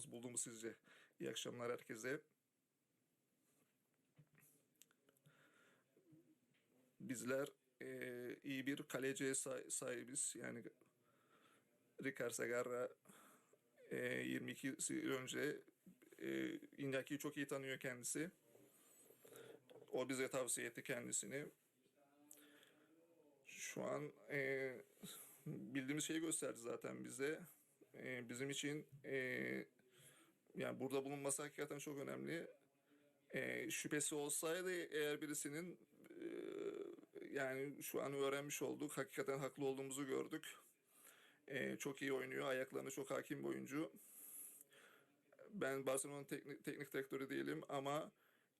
performans buldu mu sizce? İyi akşamlar herkese. Bizler e, iyi bir kaleciye sa- sahibiz. Yani Ricard Segarra e, 22 yıl önce e, Inyaki'yi çok iyi tanıyor kendisi. O bize tavsiye etti kendisini. Şu an e, bildiğimiz şeyi gösterdi zaten bize. E, bizim için e, yani burada bulunması hakikaten çok önemli. E, şüphesi olsaydı eğer birisinin e, yani şu an öğrenmiş olduk. Hakikaten haklı olduğumuzu gördük. E, çok iyi oynuyor. Ayaklarına çok hakim bir oyuncu. Ben Barcelona'nın teknik, teknik direktörü değilim ama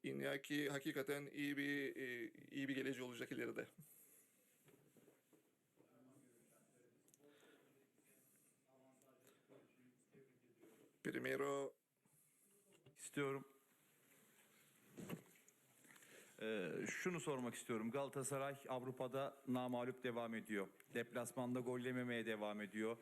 Iñaki hakikaten iyi bir e, iyi bir geleceği olacak ileride. Primero istiyorum. Ee, şunu sormak istiyorum. Galatasaray Avrupa'da namağlup devam ediyor. Deplasmanda gol yememeye devam ediyor.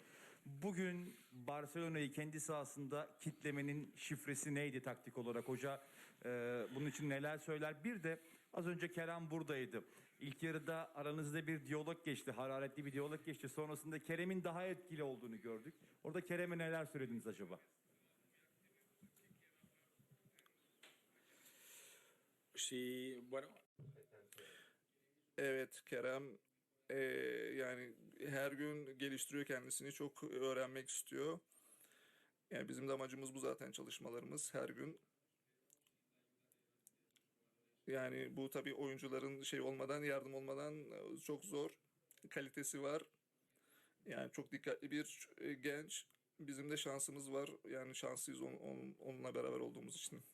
Bugün Barcelona'yı kendi sahasında kitlemenin şifresi neydi taktik olarak hoca? e, bunun için neler söyler? Bir de az önce Kerem buradaydı. İlk yarıda aranızda bir diyalog geçti. Hararetli bir diyalog geçti. Sonrasında Kerem'in daha etkili olduğunu gördük. Orada Kerem'e neler söylediniz acaba? Sí, bueno, Evet Kerem eee, yani her gün geliştiriyor kendisini çok öğrenmek istiyor. Yani bizim de amacımız bu zaten çalışmalarımız her gün. Yani bu tabii oyuncuların şey olmadan yardım olmadan e, çok zor. Kalitesi var. Yani çok dikkatli bir e, genç. Bizim de şansımız var. Yani şanslıyız on- on- onunla beraber olduğumuz için.